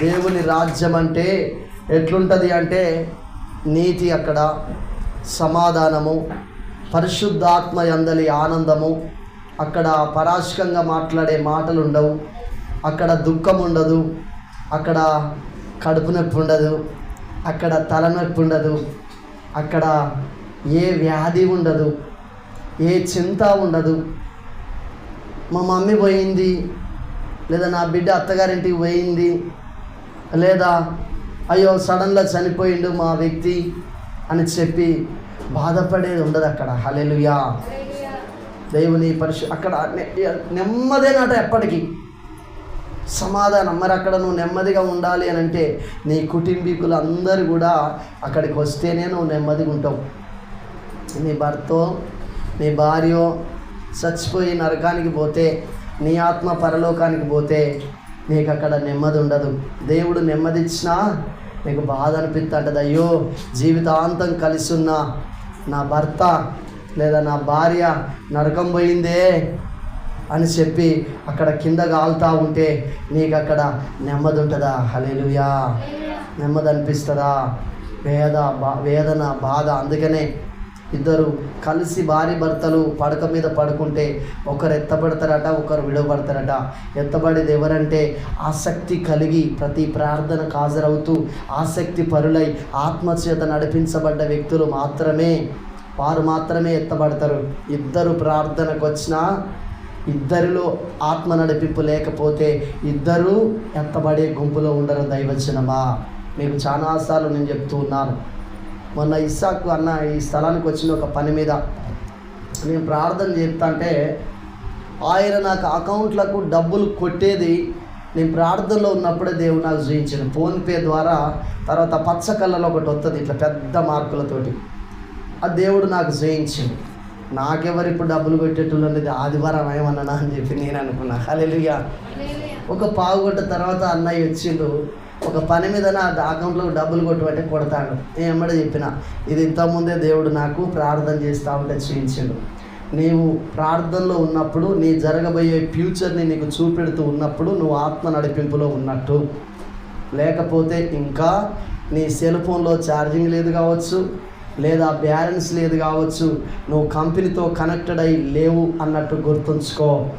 దేవుని రాజ్యం అంటే ఎట్లుంటుంది అంటే నీతి అక్కడ సమాధానము పరిశుద్ధాత్మ అందలి ఆనందము అక్కడ పరాశకంగా మాట్లాడే మాటలు ఉండవు అక్కడ దుఃఖం ఉండదు అక్కడ కడుపు నొప్పి ఉండదు అక్కడ తలనొప్పి ఉండదు అక్కడ ఏ వ్యాధి ఉండదు ఏ చింత ఉండదు. మా మమ్మీ పోయింది లేదా నా బిడ్డ అత్తగారింటికి పోయింది లేదా అయ్యో సడన్గా చనిపోయిండు మా వ్యక్తి అని చెప్పి బాధపడేది ఉండదు అక్కడ. హలెలుయా దేవుని పరిశు అక్కడ నె- నెమ్మదేనట ఎప్పటికీ. సమాధానం మరి అక్కడ నువ్వు నెమ్మదిగా ఉండాలి అని అంటే నీ కుటుంబీకులు అందరూ కూడా అక్కడికి వస్తేనే నువ్వు నెమ్మదిగా ఉంటావు. నీ భర్తో నీ భార్యో చచ్చిపోయి నరకానికి పోతే నీ ఆత్మ పరలోకానికి పోతే నీకు అక్కడ నెమ్మది ఉండదు దేవుడు నెమ్మది ఇచ్చినా నీకు బాధ అనిపిస్తుంటుంది అయ్యో జీవితాంతం కలిసి ఉన్న నా భర్త లేదా నా భార్య నరకం పోయిందే అని చెప్పి అక్కడ కింద కాలుతా ఉంటే నీకు అక్కడ నెమ్మది ఉంటుందా హలేలుయా నెమ్మది అనిపిస్తుందా వేద బా వేదన బాధ. అందుకనే ఇద్దరు కలిసి భార్య భర్తలు పడక మీద పడుకుంటే ఒకరు ఎత్తబడతారట ఒకరు విడవబడతారట. ఎత్తబడేది ఎవరంటే ఆసక్తి కలిగి ప్రతి ప్రార్థనకు హాజరవుతూ ఆసక్తి పరులై ఆత్మచేత నడిపించబడ్డ వ్యక్తులు మాత్రమే వారు మాత్రమే ఎత్తబడతారు. ఇద్దరు ప్రార్థనకు వచ్చినా ఇద్దరిలో ఆత్మ నడిపింపు లేకపోతే ఇద్దరు ఎత్తబడే గుంపులో ఉండరు దైవచనమా మీకు చాలాసార్లు నేను చెప్తూ ఉన్నాను. మొన్న ఇస్సాకు అన్న ఈ స్థలానికి వచ్చిన ఒక పని మీద. నేను ప్రార్థన చేస్తా అంటే ఆయన నాకు అకౌంట్లకు డబ్బులు కొట్టేది నేను ప్రార్థనలో ఉన్నప్పుడే దేవుడు నాకు చూపించాడు. ఫోన్పే ద్వారా తర్వాత పచ్చ కళ్ళలో ఒకటి వస్తుంది ఇట్లా పెద్ద మార్కులతోటి. ఆ దేవుడు నాకు జయించింది నాకెవరు ఇప్పుడు డబ్బులు కొట్టేటోళ్ళు అనేది ఆదివారం ఏమన్నా అని చెప్పి నేను అనుకున్నా. హల్లెలూయా. ఒక పావు కొట్ట తర్వాత అన్నయ్య వచ్చిండు. ఒక పని మీద నా అకౌంట్లో డబ్బులు కొట్టుబట్టి కొడతాడు. ఏమడ చెప్పిన ఇది ఇంతకుముందే దేవుడు నాకు ప్రార్థన చేస్తూ ఉంటే చూపించాడు. నీవు ప్రార్థనలో ఉన్నప్పుడు నీ జరగబోయే ఫ్యూచర్ని నీకు చూపెడుతూ ఉన్నప్పుడు నువ్వు ఆత్మ నడిపింపులో ఉన్నట్టు. లేకపోతే ఇంకా నీ సెల్ ఫోన్లో ఛార్జింగ్ లేదు కావచ్చు లేదా బ్యాలెన్స్ లేదు కావచ్చు నువ్వు కంపెనీతో కనెక్టెడ్ అయి లేవు అన్నట్టు గుర్తుంచుకో.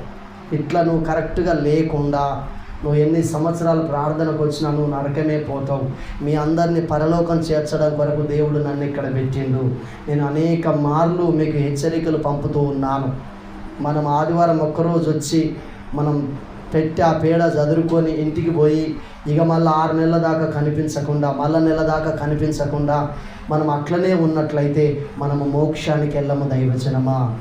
ఇట్లా నువ్వు కరెక్ట్గా లేకుండా నువ్వు ఎన్ని సంవత్సరాలు ప్రార్థనకు వచ్చినా నువ్వు నరకమే పోతావు. మీ అందరినీ పరలోకం చేర్చడం కొరకు దేవుడు నన్ను ఇక్కడ పెట్టిండు. నేను అనేక మార్లు మీకు హెచ్చరికలు పంపుతూ ఉన్నాను. మనం ఆదివారం ఒక్కరోజు వచ్చి మనం పెట్టి ఆ పేడ చదురుకొని ఇంటికి పోయి ఇక మళ్ళీ ఆరు నెలల దాకా కనిపించకుండా మళ్ళా నెల దాకా కనిపించకుండా మనం అట్లనే ఉన్నట్లయితే మనము మోక్షానికి వెళ్ళము దైవజనమా?